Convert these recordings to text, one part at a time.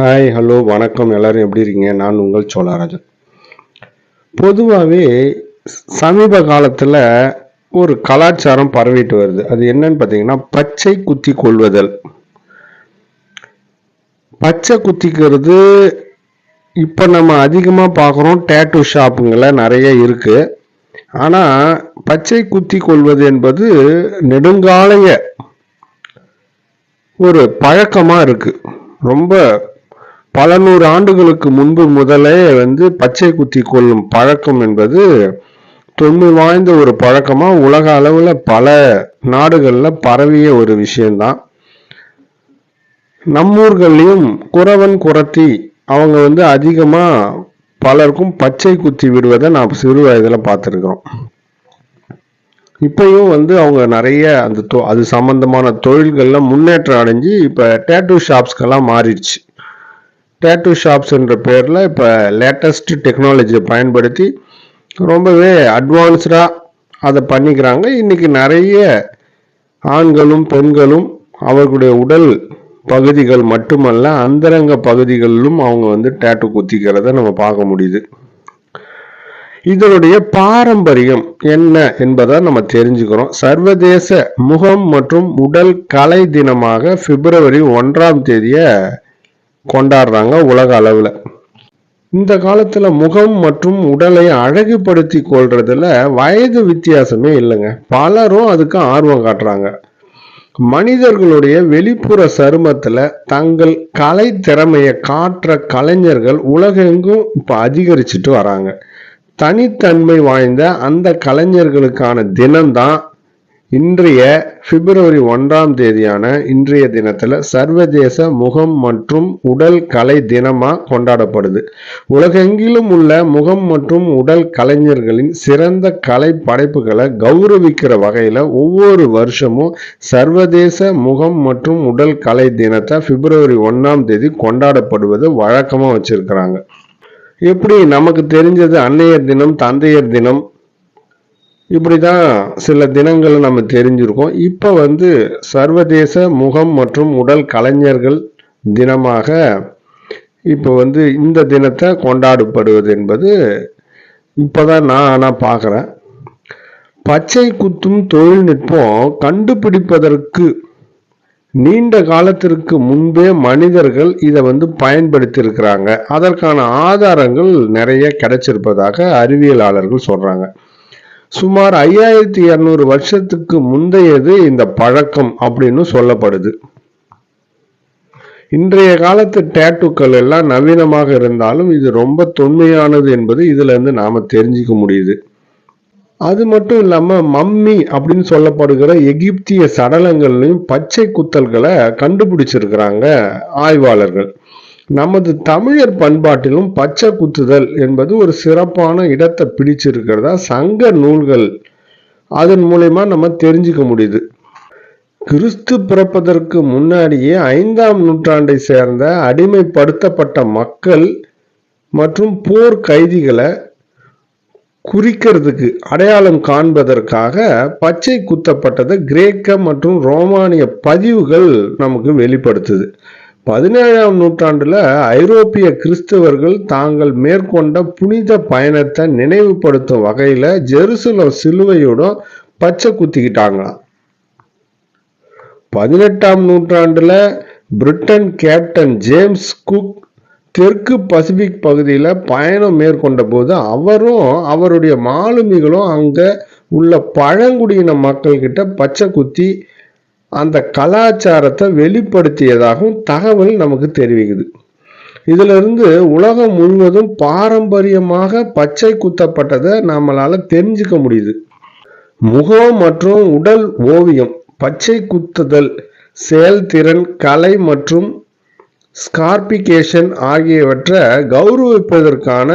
Hi hello வணக்கம். எல்லாரும் எப்படி இருக்கீங்க? நான் உங்கள் சோழராஜன். பொதுவாகவே சமீப காலத்தில் ஒரு கலாச்சாரம் பரவிட்டு வருது. அது என்னன்னு பார்த்தீங்கன்னா பச்சை குத்தி கொள்வதல் பச்சை குத்திக்கிறது இப்போ நம்ம அதிகமாக பார்க்குறோம் டேட்டூ ஷாப்புங்களை நிறைய இருக்குது ஆனால் பச்சை குத்தி கொள்வது என்பது நெடுங்காலைய ஒரு பழக்கமாக இருக்குது ரொம்ப பல நூறு ஆண்டுகளுக்கு முன்பு முதலே வந்து பச்சை குத்தி கொள்ளும் பழக்கம் என்பது தொன்மை வாய்ந்த ஒரு பழக்கமாக உலக அளவில் பல நாடுகளில் பரவிய ஒரு விஷயந்தான் நம்மூர்கள்லையும் குறவன் குரத்தி அவங்க வந்து அதிகமாக பலருக்கும் பச்சை குத்தி விடுவதை நான் சிறு வயதில் பார்த்துருக்குறோம். இப்பயும் வந்து அவங்க நிறைய அந்த தொ- அது சம்பந்தமான தொழில்களில் முன்னேற்றம் அடைஞ்சு இப்போ டேட்டூ ஷாப்ஸ்க்கெல்லாம் மாறிடுச்சு. டேட்டூ ஷாப்ஸ் என்ற பேரில் இப்போ லேட்டஸ்ட் டெக்னாலஜியை பயன்படுத்தி ரொம்பவே அட்வான்ஸ்டாக அதை பண்ணிக்கிறாங்க. இன்றைக்கி நிறைய ஆண்களும் பெண்களும் அவர்களுடைய உடல் பகுதிகள் மட்டுமல்ல அந்தரங்க பகுதிகளிலும் அவங்க வந்து டேட்டு குத்திக்கிறத நம்ம பார்க்க முடியுது. இதனுடைய பாரம்பரியம் என்ன என்பதை நம்ம தெரிஞ்சுக்கிறோம். சர்வதேச முகம் மற்றும் உடல் கலை தினமாக பிப்ரவரி ஒன்றாம் தேதியை கொண்டாடுறாங்க உலக அளவில். இந்த காலத்தில் முகம் மற்றும் உடலை அழகுபடுத்தி கொள்றதுல வயது வித்தியாசமே இல்லைங்க. பலரும் அதுக்கு ஆர்வம் காட்டுறாங்க. மனிதர்களுடைய வெளிப்புற சருமத்தில் தங்கள் கலை திறமையை காட்டுற கலைஞர்கள் உலகெங்கும் இப்போ அதிகரிச்சுட்டு வராங்க. தனித்தன்மை வாய்ந்த அந்த கலைஞர்களுக்கான தினம்தான் இன்றைய பிப்ரவரி ஒன்றாம் தேதியான இன்றைய தினத்தில் சர்வதேச முகம் மற்றும் உடல் கலை தினமாக கொண்டாடப்படுது. உலகெங்கிலும் உள்ள முகம் மற்றும் உடல் கலைஞர்களின் சிறந்த கலை படைப்புகளை கௌரவிக்கிற வகையில் ஒவ்வொரு வருஷமும் சர்வதேச முகம் மற்றும் உடல் கலை தினத்தை பிப்ரவரி ஒன்றாம் தேதி கொண்டாடப்படுவது வழக்கமாக வச்சிருக்கிறாங்க. எப்படி நமக்கு தெரிஞ்சது அன்னையர் தினம் தந்தையர் தினம் இப்படி தான் சில தினங்களை நம்ம தெரிஞ்சிருக்கோம். இப்போ வந்து சர்வதேச முகம் மற்றும் உடல் கலைஞர்கள் தினமாக இப்போ வந்து இந்த தினத்தை கொண்டாடப்படுவது என்பது இப்போ தான் நான் ஆனால் பார்க்குறேன் பச்சை குத்தும் தொழில்நுட்பம் கண்டுபிடிப்பதற்கு நீண்ட காலத்திற்கு முன்பே மனிதர்கள் இதை வந்து பயன்படுத்தியிருக்கிறாங்க. அதற்கான ஆதாரங்கள் நிறைய கிடைச்சிருப்பதாக அறிவியலாளர்கள் சொல்கிறாங்க சுமார் ஐயாயிரத்தி இரநூறு வருஷத்துக்கு முந்தையது இந்த பழக்கம் அப்படின்னு சொல்லப்படுது. இன்றைய காலத்து டேட்டுக்கள் எல்லாம் நவீனமாக இருந்தாலும் இது ரொம்ப தொன்மையானது என்பது இதுல இருந்து நாம தெரிஞ்சுக்க முடியுது. அது மட்டும் இல்லாம மம்மி அப்படின்னு சொல்லப்படுகிற எகிப்திய சடலங்கள்லையும் பச்சை குத்தல்களை கண்டுபிடிச்சிருக்கிறாங்க ஆய்வாளர்கள். நமது தமிழர் பண்பாட்டிலும் பச்சை குத்துதல் என்பது ஒரு சிறப்பான இடத்தை பிடிச்சிருக்கிறதா? சங்க நூல்கள் அதன் மூலயமா நம்ம தெரிஞ்சுக்க முடியுது. கிறிஸ்து பிறப்பதற்கு முன்னாடியே ஐந்தாம் நூற்றாண்டை சேர்ந்த அடிமைப்படுத்தப்பட்ட மக்கள் மற்றும் போர் கைதிகளை குறிக்கிறதுக்கு அடையாளம் காண்பதற்காக பச்சை குத்தப்பட்டது கிரேக்க மற்றும் ரோமானிய பதிவுகள் நமக்கு வெளிப்படுத்துது. பதினேழாம் நூற்றாண்டுல ஐரோப்பிய கிறிஸ்தவர்கள் தாங்கள் மேற்கொண்ட புனித பயணத்தை நினைவுபடுத்தும் வகையில ஜெருசலம் சிலுவையோட பச்சை குத்திக்கிட்டாங்களாம் பதினெட்டாம் நூற்றாண்டுல பிரிட்டன் கேப்டன் ஜேம்ஸ் குக் தெற்கு பசிபிக் பகுதியில் பயணம் மேற்கொண்ட போது அவரும் அவருடைய மாலுமிகளும் அங்கே உள்ள பழங்குடியின மக்கள்கிட்ட பச்சை குத்தி அந்த கலாச்சாரத்தை வெளிப்படுத்தியதாகவும் தகவல் நமக்கு தெரிவிக்குது. இதிலிருந்து உலகம் முழுவதும் பாரம்பரியமாக பச்சை குத்தப்பட்டதை நம்மளால் தெரிஞ்சுக்க முடியுது. முகம் மற்றும் உடல் ஓவியம் பச்சை குத்துதல் செயல்திறன் கலை மற்றும் ஸ்கார்பிகேஷன் ஆகியவற்றை கௌரவிப்பதற்கான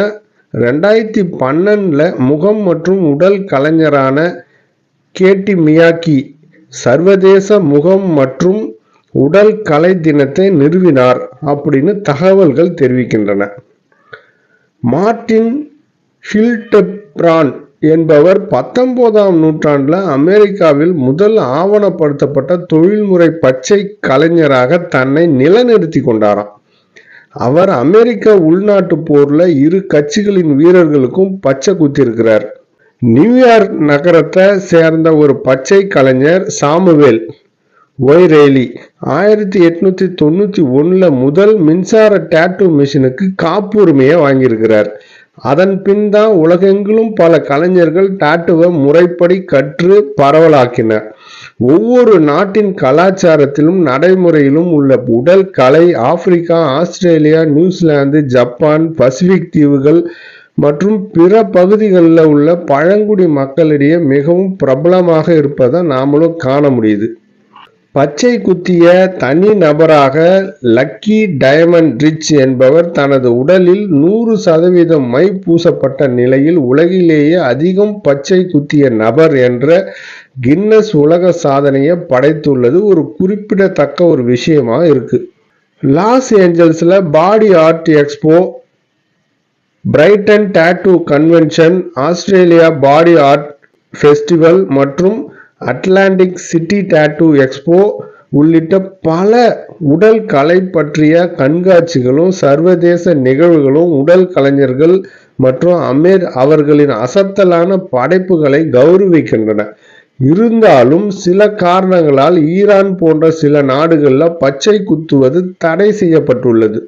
ரெண்டாயிரத்தி பன்னெண்டில் முகம் மற்றும் உடல் கலைஞரான கேட்டி மியாக்கி சர்வதேச முகம் மற்றும் உடல் கலை தினத்தை நிறுவினார் அப்படின்னு தகவல்கள் தெரிவிக்கின்றன. மார்டின் ஹில்டெப்ரான் என்பவர் பத்தொன்பதாம் நூற்றாண்டுல அமெரிக்காவில் முதல் ஆவணப்படுத்தப்பட்ட தொழில்முறை பச்சை கலைஞராக தன்னை நிலைநிறுத்தி கொண்டாராம். அவர் அமெரிக்க உள்நாட்டு போர்ல இரு கட்சிகளின் வீரர்களுக்கும் பச்சை குத்திருக்கிறார் நியூயார்க் நகரத்தை சேர்ந்த ஒரு பச்சை கலைஞர் சாமுவேல் ஒய்ரேலி ஆயிரத்தி எட்நூத்தி தொண்ணூத்தி ஒண்ணுல முதல் மின்சார டேட்டூ மிஷினுக்கு காப்புரிமையை வாங்கியிருக்கிறார். அதன் பின் தான் உலகெங்கிலும் பல கலைஞர்கள் டாட்டுவை முறைப்படி கற்று பரவலாக்கினர். ஒவ்வொரு நாட்டின் கலாச்சாரத்திலும் நடைமுறையிலும் உள்ள உடல் கலை Africa Australia New Zealand Japan Pacific தீவுகள் மற்றும் பிற பகுதிகளில் உள்ள பழங்குடி மக்களிடையே மிகவும் பிரபலமாக இருப்பதை நாமளும் காண முடியுது. பச்சை குத்திய தனி நபராக லக்கி டயமண்ட் ரிச் என்பவர் தனது உடலில் நூறு சதவீதம் மை பூசப்பட்ட நிலையில் உலகிலேயே அதிகம் பச்சை குத்திய நபர் என்ற கின்னஸ் உலக சாதனையை படைத்துள்ளது. ஒரு குறிப்பிடத்தக்க ஒரு விஷயமா இருக்கு. Loss ஏஞ்சல்ஸில் body art expo Brighton tattoo convention Australia body art festival மற்றும் அட்லாண்டிக் சிட்டி டாட்டூ எக்ஸ்போ உள்ளிட்ட பல உடல் கலை பற்றிய கண்காட்சிகளும் சர்வதேச நிகழ்வுகளும் உடல் கலைஞர்கள் மற்றும் அமீர் அவர்களின் அசத்தலான படைப்புகளை கௌரவிக்கின்றன. இருந்தாலும் சில காரணங்களால் ஈரான் போன்ற சில நாடுகளில் பச்சை குத்துவது தடை செய்யப்பட்டுள்ளது.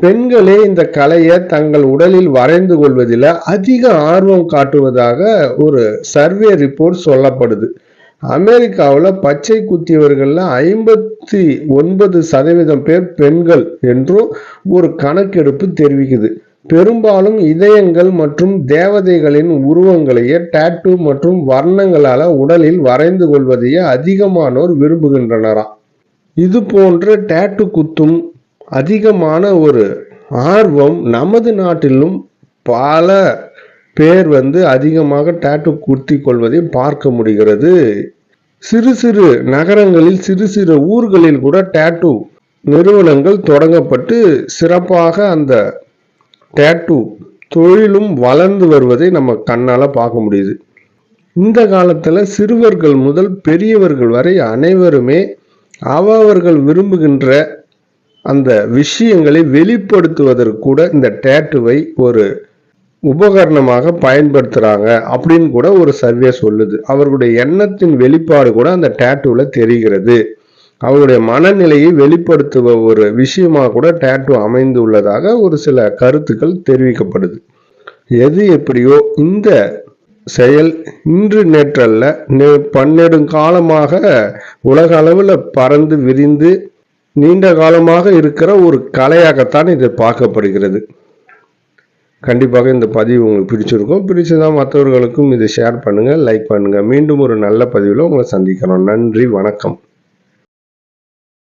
பெண்களே இந்த கலையை தங்கள் உடலில் வரைந்து கொள்வதில் அதிக ஆர்வம் காட்டுவதாக ஒரு சர்வே ரிப்போர்ட் சொல்லப்படுது. அமெரிக்காவில் பச்சை குத்தியவர்களில் ஐம்பத்தி ஒன்பது சதவீதம் பேர் பெண்கள் என்றும் ஒரு கணக்கெடுப்பு தெரிவிக்குது. பெரும்பாலும் இதயங்கள் மற்றும் தேவதைகளின் உருவங்களையே டாட்டூ மற்றும் வர்ணங்களால் உடலில் வரைந்து கொள்வதையே அதிகமானோர் விரும்புகின்றனராம் இது போன்ற டேட்டு குத்தும் அதிகமான ஒரு ஆர்வம் நமது நாட்டிலும் பல பேர் வந்து அதிகமாக டேட்டு குத்தி கொள்வதை பார்க்க முடிகிறது. சிறு சிறு நகரங்களில் சிறு சிறு ஊர்களில் கூட டேட்டு நிறுவனங்கள் தொடங்கப்பட்டு சிறப்பாக அந்த டேட்டு தொழிலும் வளர்ந்து வருவதை நம்ம கண்ணால் பார்க்க முடியுது. இந்த காலத்தில் சிறுவர்கள் முதல் பெரியவர்கள் வரை அனைவருமே அவர்கள் விரும்புகின்ற அந்த விஷயங்களை வெளிப்படுத்துவதற்கு கூட இந்த டேட்டுவை ஒரு உபகரணமாக பயன்படுத்துகிறாங்க அப்படின்னு கூட ஒரு சர்வே சொல்லுது. அவர்களுடைய எண்ணத்தின் வெளிப்பாடு கூட அந்த டேட்டூவில் தெரிகிறது. அவருடைய மனநிலையை வெளிப்படுத்துவ ஒரு விஷயமாக கூட டேட்டு அமைந்து உள்ளதாக ஒரு சில கருத்துக்கள் தெரிவிக்கப்படுது. எது எப்படியோ இந்த செயல் இன்று நேற்றல்ல பன்னெடுங்காலமாக உலக அளவில் பறந்து விரிந்து நீண்ட காலமாக இருக்கிற ஒரு கலையாகத்தான் இது பார்க்கப்படுகிறது. கண்டிப்பாக இந்த பதிவு உங்களுக்கு பிடிச்சிருக்கும். பிடிச்சதான் மற்றவர்களுக்கும் இதை ஷேர் பண்ணுங்கள் லைக் பண்ணுங்கள் மீண்டும் ஒரு நல்ல பதிவில் உங்களை சந்திக்கிறோம். நன்றி வணக்கம்.